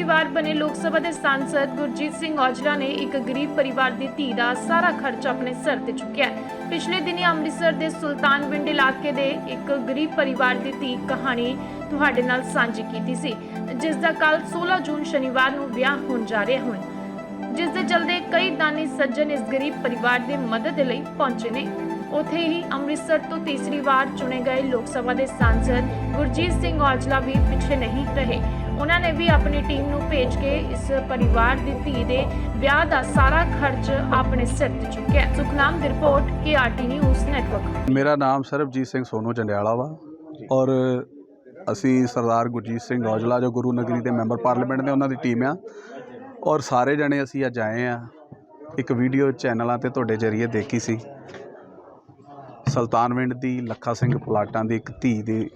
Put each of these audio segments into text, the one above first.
ਵਾਰ ਬਣੇ ਲੋਕ ਸਭਾ ਦੇ ਸਾਂਸਦ ਗੁਰਜੀਤ ਸਿੰਘ ਔਜਲਾ ਨੇ ਇੱਕ ਗਰੀਬ ਪਰਿਵਾਰ ਦੀ ਧੀ ਦਾ ਸਾਰਾ ਖਰਚ ਆਪਣੇ ਸਿਰ ਤੇ ਚੁੱਕਿਆ ਹੈ। ਪਿਛਲੇ ਦਿਨੀ ਅੰਮ੍ਰਿਤਸਰ ਦੇ ਸੁਲਤਾਨਵਿੰਡ ਇਲਾਕੇ ਦੇ ਇੱਕ ਗਰੀਬ ਪਰਿਵਾਰ ਦੀ ਧੀ ਕਹਾਣੀ ਤੁਹਾਡੇ ਨਾਲ ਸਾਂਝੀ ਕੀਤੀ ਸੀ, ਜਿਸ ਦਾ ਕੱਲ 16 ਜੂਨ ਸ਼ਨੀਵਾਰ ਨੂੰ ਵਿਆਹ ਹੋਣ ਜਾ ਰਿਹਾ ਹੁਣ ਜਿਸ ਦੇ ਚਲਦੇ ਕਈ ਦਾਨੀ ਸੱਜਣ ਇਸ ਗਰੀਬ ਪਰਿਵਾਰ ਦੀ ਮਦਦ ਲਈ ਪਹੁੰਚੇ ਨੇ। ਉੱਥੇ ਹੀ ਅੰਮ੍ਰਿਤਸਰ ਤੋਂ ਤੀਸਰੀ ਵਾਰ ਚੁਣੇ ਗਏ ਲੋਕ ਸਭਾ ਦੇ ਸਾਂਸਦ ਗੁਰਜੀਤ ਸਿੰਘ ਔਜਲਾ ਵੀ ਪਿੱਛੇ ਨਹੀਂ ਰਹੇ। ਉਹਨਾਂ ਨੇ ਵੀ ਆਪਣੀ ਟੀਮ ਨੂੰ ਭੇਜ ਕੇ ਇਸ ਪਰਿਵਾਰ ਦੀ ਧੀ ਦੇ ਵਿਆਹ ਦਾ ਸਾਰਾ ਖਰਚ ਆਪਣੇ ਸਿਰ ਤੇ ਚੁੱਕਿਆ ਸੁਖਨਾਮ ਦੀ ਰਿਪੋਰਟ ਕੇਆਰਟੀ ਨਿਊਜ਼ ਨੈਟਵਰਕ ਮੇਰਾ ਨਾਮ ਸਰਬਜੀਤ ਸਿੰਘ ਸੋਨੂ ਜੰਡਿਆਲਾ ਵਾ ਔਰ ਅਸੀਂ ਸਰਦਾਰ ਗੁਰਜੀਤ ਸਿੰਘ ਔਜਲਾ ਜੋ ਗੁਰੂ ਨਗਰੀ ਦੇ ਮੈਂਬਰ ਪਾਰਲੀਮੈਂਟ ਨੇ ਉਹਨਾਂ ਦੀ ਟੀਮ ਆ। ਔਰ ਸਾਰੇ ਜਣੇ ਅਸੀਂ ਅੱਜ ਆਏ ਆ। ਇੱਕ ਵੀਡੀਓ ਚੈਨਲਾਂ ਤੇ ਤੁਹਾਡੇ ਜਰੀਏ ਦੇਖੀ ਸੀ। ਸੁਲਤਾਨਵਿੰਡ ਦੀ ਲੱਖਾ ਸਿੰਘ ਪਲਾਟਾਂ ਦੀ ਇੱਕ ਧੀ ਦੇ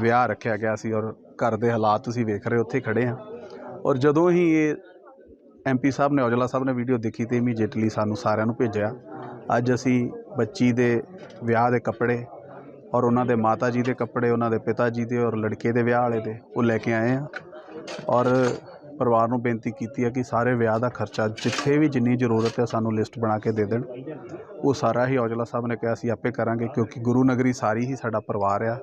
ਵਿਆਹ ਰੱਖਿਆ ਗਿਆ ਸੀ ਔਰ ਘਰ ਦੇ ਹਾਲਾਤ ਤੁਸੀਂ ਵੇਖ ਰਹੇ ਹੋ, ਉੱਥੇ ਖੜੇ ਆ ਔਰ ਜਦੋਂ ਹੀ ਇਹ ਐਮਪੀ ਸਾਹਿਬ ਨੇ ਔਜਲਾ ਸਾਹਿਬ ਨੇ ਵੀਡੀਓ ਦੇਖੀ ਤੇ ਇਮੀਡੀਏਟਲੀ ਸਾਨੂੰ ਸਾਰਿਆਂ ਨੂੰ ਭੇਜਿਆ। ਅੱਜ ਅਸੀਂ ਬੱਚੀ ਦੇ ਵਿਆਹ ਦੇ ਕੱਪੜੇ ਔਰ ਉਹਨਾਂ ਦੇ ਮਾਤਾ ਜੀ ਦੇ ਕੱਪੜੇ ਉਹਨਾਂ ਦੇ ਪਿਤਾ ਜੀ ਦੇ ਔਰ ਲੜਕੇ ਦੇ ਵਿਆਹ ਵਾਲੇ ਦੇ ਉਹ ਲੈ ਕੇ ਆਏ ਆ ਔਰ ਪਰਿਵਾਰ ਨੂੰ ਬੇਨਤੀ ਕੀਤੀ ਹੈ ਕਿ ਸਾਰੇ ਵਿਆਹ ਦਾ ਖਰਚਾ ਜਿੱਥੇ ਵੀ ਜਿੰਨੀ ਜ਼ਰੂਰਤ ਹੈ ਸਾਨੂੰ ਲਿਸਟ ਬਣਾ ਕੇ ਦੇ ਦੇਣ। ਉਹ ਸਾਰਾ ਹੀ ਔਜਲਾ ਸਾਹਿਬ ਨੇ ਕਿਹਾ, ਅਸੀਂ ਆਪੇ ਕਰਾਂਗੇ ਕਿਉਂਕਿ ਗੁਰੂ ਨਗਰੀ ਸਾਰੀ ਹੀ ਸਾਡਾ ਪਰਿਵਾਰ ਆ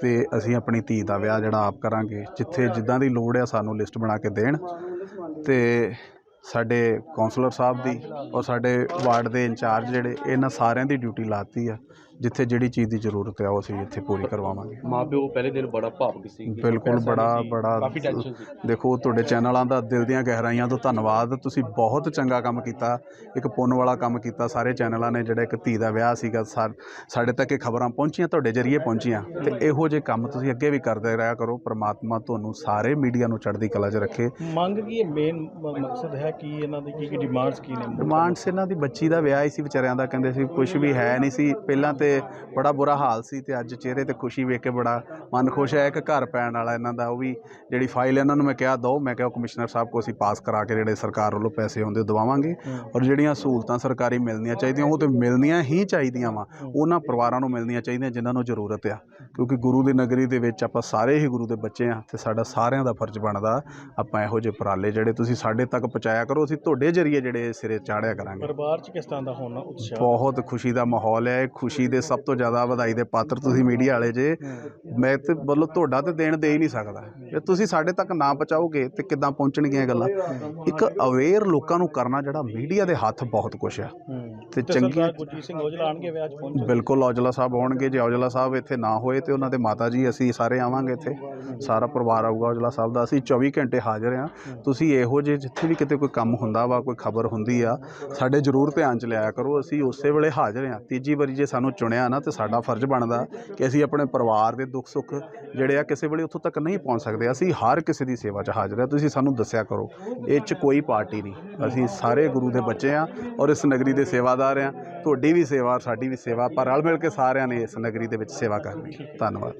ਤੇ ਅਸੀਂ ਆਪਣੀ ਧੀ ਦਾ ਵਿਆਹ ਜਿਹੜਾ ਆਪ ਕਰਾਂਗੇ। ਜਿੱਥੇ ਜਿੱਦਾਂ ਦੀ ਲੋੜ ਆ ਸਾਨੂੰ ਲਿਸਟ ਬਣਾ ਕੇ ਦੇਣ ਤੇ ਸਾਡੇ ਕਾਉਂਸਲਰ ਸਾਹਿਬ ਦੀ ਔਰ ਸਾਡੇ ਵਾਰਡ ਦੇ ਇੰਚਾਰਜ ਜਿਹੜੇ, ਇਹਨਾਂ ਸਾਰਿਆਂ ਦੀ ਡਿਊਟੀ ਲਾਤੀ ਆ। ਜਿੱਥੇ ਜਿਹੜੀ ਚੀਜ਼ ਦੀ ਜ਼ਰੂਰਤ ਹੈ ਉਹ ਅਸੀਂ ਇੱਥੇ ਪੂਰੀ ਕਰਵਾਵਾਂਗੇ। ਮਾਪਿਓ ਪਹਿਲੇ ਦਿਨ ਬੜਾ ਭਾਵੁਕ ਸੀ। ਬਿਲਕੁਲ ਬੜਾ ਬੜਾ ਦੇਖੋ ਤੁਹਾਡੇ ਚੈਨਲਾਂ ਦਾ ਦਿਲ ਦੀਆਂ ਗਹਿਰਾਈਆਂ ਤੋਂ ਧੰਨਵਾਦ। ਤੁਸੀਂ ਬਹੁਤ ਚੰਗਾ ਕੰਮ ਕੀਤਾ ਇੱਕ ਪੁੰਨ ਵਾਲਾ ਕੰਮ ਕੀਤਾ। ਸਾਰੇ ਚੈਨਲਾਂ ਨੇ ਜਿਹੜਾ ਇੱਕ ਧੀ ਦਾ ਵਿਆਹ ਸੀਗਾ ਸਾਡੇ ਤੱਕ ਇਹ ਖਬਰਾਂ ਪਹੁੰਚੀਆਂ ਤੁਹਾਡੇ ਜਰੀਏ ਪਹੁੰਚੀਆਂ। ਤੇ ਇਹੋ ਜਿਹੇ ਕੰਮ ਤੁਸੀਂ ਅੱਗੇ ਵੀ ਕਰਦੇ ਰਿਹਾ ਕਰੋ। ਪ੍ਰਮਾਤਮਾ ਤੁਹਾਨੂੰ ਸਾਰੇ ਮੀਡੀਆ ਨੂੰ ਚੜ੍ਹਦੀ ਕਲਾ 'ਚ ਰੱਖੇ। ਮੰਗ ਕੀ ਮੇਨ ਮਕਸਦ ਹੈ ਕਿ ਇਹਨਾਂ ਦੀ ਕੀ ਕੀ ਡਿਮਾਂਡਸ ਕੀ ਨੇ? ਡਿਮਾਂਡਸ ਇਹਨਾਂ ਦੀ ਬੱਚੀ ਦਾ ਵਿਆਹ ਹੀ ਸੀ ਵਿਚਾਰਿਆਂ ਦਾ। ਕਹਿੰਦੇ ਸੀ ਕੁਝ ਵੀ ਹੈ ਨਹੀਂ ਸੀ। ਪਹਿਲਾਂ ਤੇ ਬੜਾ ਬੁਰਾ ਹਾਲ ਸੀ ਤੇ ਅੱਜ ਚਿਹਰੇ ਤੇ ਖੁਸ਼ੀ ਵੇਖ ਕੇ ਬੜਾ ਮਨ ਖੁਸ਼ ਹੈ ਇੱਕ ਘਰ ਪੈਣ ਵਾਲਾ ਇਹਨਾਂ ਦਾ ਉਹ ਵੀ ਜਿਹੜੀ ਫਾਈਲ ਇਹਨਾਂ ਨੂੰ ਮੈਂ ਕਿਹਾ ਦੋ ਮੈਂ ਕਿਹਾ ਕਮਿਸ਼ਨਰ ਸਾਹਿਬ ਕੋ ਅਸੀਂ ਪਾਸ ਕਰਾ ਕੇ ਜਿਹੜੇ ਸਰਕਾਰ ਵੱਲੋਂ ਪੈਸੇ ਆਉਂਦੇ ਦਵਾਵਾਂਗੇ। ਔਰ ਜਿਹੜੀਆਂ ਸਹੂਲਤਾਂ ਸਰਕਾਰੀ ਮਿਲਣੀਆਂ ਚਾਹੀਦੀਆਂ ਉਹ ਤੇ ਮਿਲਣੀਆਂ ਹੀ ਚਾਹੀਦੀਆਂ ਵਾ। ਉਹਨਾਂ ਪਰਿਵਾਰਾਂ ਨੂੰ ਮਿਲਣੀਆਂ ਚਾਹੀਦੀਆਂ ਜਿਨ੍ਹਾਂ ਨੂੰ ਜ਼ਰੂਰਤ ਆ। ਕਿਉਂਕਿ ਗੁਰੂ ਦੀ ਨਗਰੀ ਦੇ ਵਿੱਚ ਆਪਾਂ ਸਾਰੇ ਹੀ ਗੁਰੂ ਦੇ ਬੱਚੇ ਆ ਤੇ ਸਾਡਾ ਸਾਰਿਆਂ ਦਾ ਫਰਜ਼ ਬਣਦਾ ਆਪਾਂ ਇਹੋ ਜਿਹੇ ਉਪਰਾਲੇ ਜਿਹੜੇ ਤੁਸੀਂ ਸਾਡੇ ਤੱਕ ਪਹੁੰਚਾਇਆ ਕਰੋ ਅਸੀਂ ਤੁਹਾਡੇ ਜਰੀਏ ਜਿਹੜੇ ਸਿਰੇ ਚਾੜਿਆ ਕਰਾਂਗੇ। ਪਰਿਵਾਰ ਚ ਕਿਸ ਤਰ੍ਹਾਂ ਦਾ ਹੋਣਾ ਉਤਸ਼ਾਹ? ਬਹੁਤ ਖੁਸ਼ੀ ਦਾ ਮਾਹੌਲ ਹੈ ਖੁਸ਼ੀ ਦੇ ਸਭ ਤੋਂ ਜ਼ਿਆਦਾ ਵਧਾਈ ਦੇ ਪਾਤਰ ਤੁਸੀਂ ਮੀਡੀਆ ਵਾਲੇ ਜੇ, ਮੈਂ ਤੇ ਵੱਲੋਂ ਤੁਹਾਡਾ ਤੇ ਦੇਣ ਦੇ ਹੀ ਨਹੀਂ ਸਕਦਾ। ਜੇ ਤੁਸੀਂ ਸਾਡੇ ਤੱਕ ਨਾ ਪਹੁੰਚਾਓਗੇ ਤੇ ਕਿੱਦਾਂ ਪਹੁੰਚਣਗੀਆਂ ਗੱਲਾਂ? ਇੱਕ ਅਵੇਅਰ ਲੋਕਾਂ ਨੂੰ ਕਰਨਾ ਜਿਹੜਾ ਮੀਡੀਆ ਦੇ ਹੱਥ ਬਹੁਤ ਕੁਛ ਆ। ਤੇ ਚੰਗੀ ਗੁਰਜੀਤ ਸਿੰਘ ਔਜਲਾ ਆਣਗੇ ਵਿਆਹ ਚ ਪਹੁੰਚ ਬਿਲਕੁਲ ਔਜਲਾ ਸਾਹਿਬ ਆਉਣਗੇ। ਜੇ ਔਜਲਾ ਸਾਹਿਬ ਇੱਥੇ ਨਾ ਹੋਏ ਤੇ ਉਹਨਾਂ ਦੇ ਮਾਤਾ ਜੀ ਅਸੀਂ ਸਾਰੇ ਆਵਾਂਗੇ ਇੱਥੇ। ਸਾਰਾ ਪਰਿਵਾਰ ਆਊਗਾ ਔਜਲਾ ਸਾਹਿਬ ਦਾ। ਅਸੀਂ 24 ਘੰਟੇ ਹਾਜ਼ਰ ਆ ਤੁਸੀਂ ਇਹੋ ਜਿਹੇ ਜਿੱਥੇ ਵੀ ਕਿਤੇ ਕੋਈ ਕੰਮ ਹੁੰਦਾ ਵਾ ਕੋਈ ਖਬਰ ਹੁੰਦੀ ਆ ਸਾਡੇ ਜ਼ਰੂਰ ਧਿਆਨ ਚ ਲਿਆਇਆ ਕਰੋ। ਅਸੀਂ ਉਸੇ ਵੇਲੇ ਹਾਜ਼ਰ ਆ ਤੀਜੀ ਵਾਰੀ ਜੇ ਸਾਨੂੰ ਚੁਣਿਆ ਨਾ ਤੇ ਸਾਡਾ ਫਰਜ਼ ਬਣਦਾ ਕਿ ਅਸੀਂ ਆਪਣੇ ਪਰਿਵਾਰ ਦੇ ਦੁੱਖ ਸੁੱਖ ਜਿਹੜੇ ਆ ਕਿਸੇ ਵੇਲੇ ਉੱਥੋਂ ਤੱਕ ਨਹੀਂ ਪਹੁੰਚ ਸਕਦੇ। ਅਸੀਂ ਹਰ ਕਿਸੇ ਦੀ ਸੇਵਾ 'ਚ ਹਾਜ਼ਰ ਆ ਤੁਸੀਂ ਸਾਨੂੰ ਦੱਸਿਆ ਕਰੋ ਇਹ 'ਚ ਕੋਈ ਪਾਰਟੀ ਨਹੀਂ। ਅਸੀਂ ਸਾਰੇ ਗੁਰੂ ਦੇ ਬੱਚੇ ਆ ਔਰ ਇਸ ਨਗਰੀ ਦੇ ਸੇਵਾਦਾਰ ਆ ਤੁਹਾਡੀ ਵੀ ਸੇਵਾ, ਸਾਡੀ ਵੀ ਸੇਵਾ। ਪਰ ਰਲ ਮਿਲ ਕੇ ਸਾਰਿਆਂ ਨੇ ਇਸ ਨਗਰੀ ਦੇ ਵਿੱਚ ਸੇਵਾ ਕਰਨੀ ਧੰਨਵਾਦ।